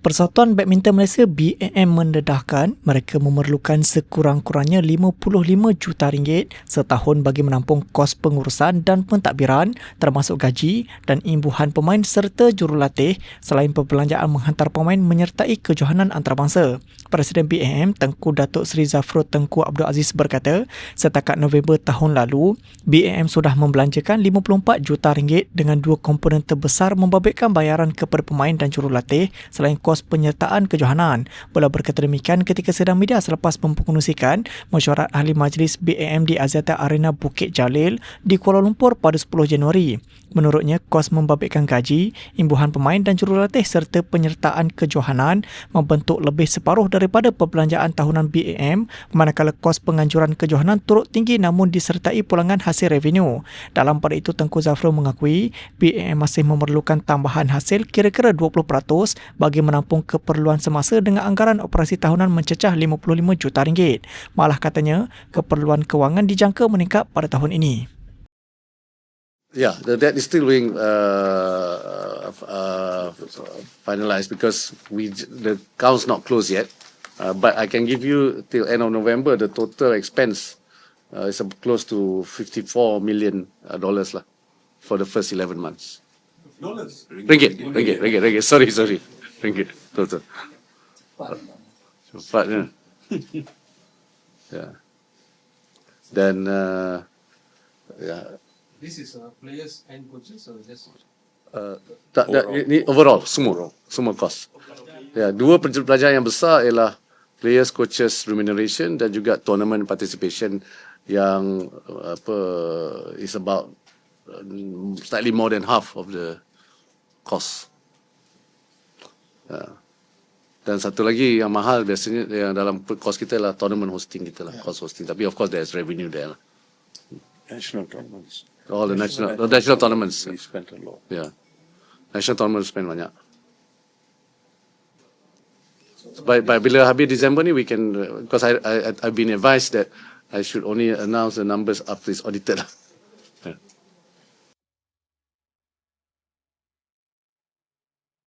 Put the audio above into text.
Persatuan Badminton Malaysia BAM mendedahkan mereka memerlukan sekurang-kurangnya 55 juta ringgit setahun bagi menampung kos pengurusan dan pentadbiran termasuk gaji dan imbuhan pemain serta jurulatih selain perbelanjaan menghantar pemain menyertai kejohanan antarabangsa. Presiden BAM Tengku Datuk Seri Zafrul Tengku Abdul Aziz berkata, setakat November tahun lalu, BAM sudah membelanjakan 54 juta ringgit dengan dua komponen terbesar membabitkan bayaran kepada pemain dan jurulatih selain kos penyertaan kejohanan. Bola berkata demikian ketika sedang media selepas mempengerusikan mesyuarat ahli majlis BAM di Aziata Arena Bukit Jalil di Kuala Lumpur pada 10 Januari. Menurutnya, kos membabitkan gaji, imbuhan pemain dan jurulatih serta penyertaan kejohanan membentuk lebih separuh daripada perbelanjaan tahunan BAM manakala kos penganjuran kejohanan turut tinggi namun disertai pulangan hasil revenue. Dalam pada itu, Tengku Zafrul mengakui BAM masih memerlukan tambahan hasil kira-kira 20% bagi menampung keperluan semasa dengan anggaran operasi tahunan mencecah 55 juta ringgit. Malah katanya, keperluan kewangan dijangka meningkat pada tahun ini. Yeah, the debt is still being uh, uh, finalized because we the account's not closed yet. Uh, but I can give you till end of November the total expense uh, is close to 54 million uh, dollars lah for the first 11 months. Dollars. Ringgit, ringgit, ringgit, ringgit. Sorry, sorry. Ringgit, total. But, yeah. yeah. Then, uh, yeah. This is uh, players and coaches or just Uh, tak, tak, ini overall semua semua cost. Ya, dua pelajaran yang besar ialah players coaches remuneration dan juga tournament participation yang uh, apa is about um, slightly more than half of the cost. Ya. Dan satu lagi yang mahal biasanya yang dalam cost kita lah tournament hosting kita lah, cost hosting. Tapi of course there's revenue there lah. national tournaments. All the national, the national tournaments. We spent a lot. Yeah. National tournament spend banyak. By, by bila habis December ni we can uh, because I, I I've been advised that I should only announce the numbers after it's audited.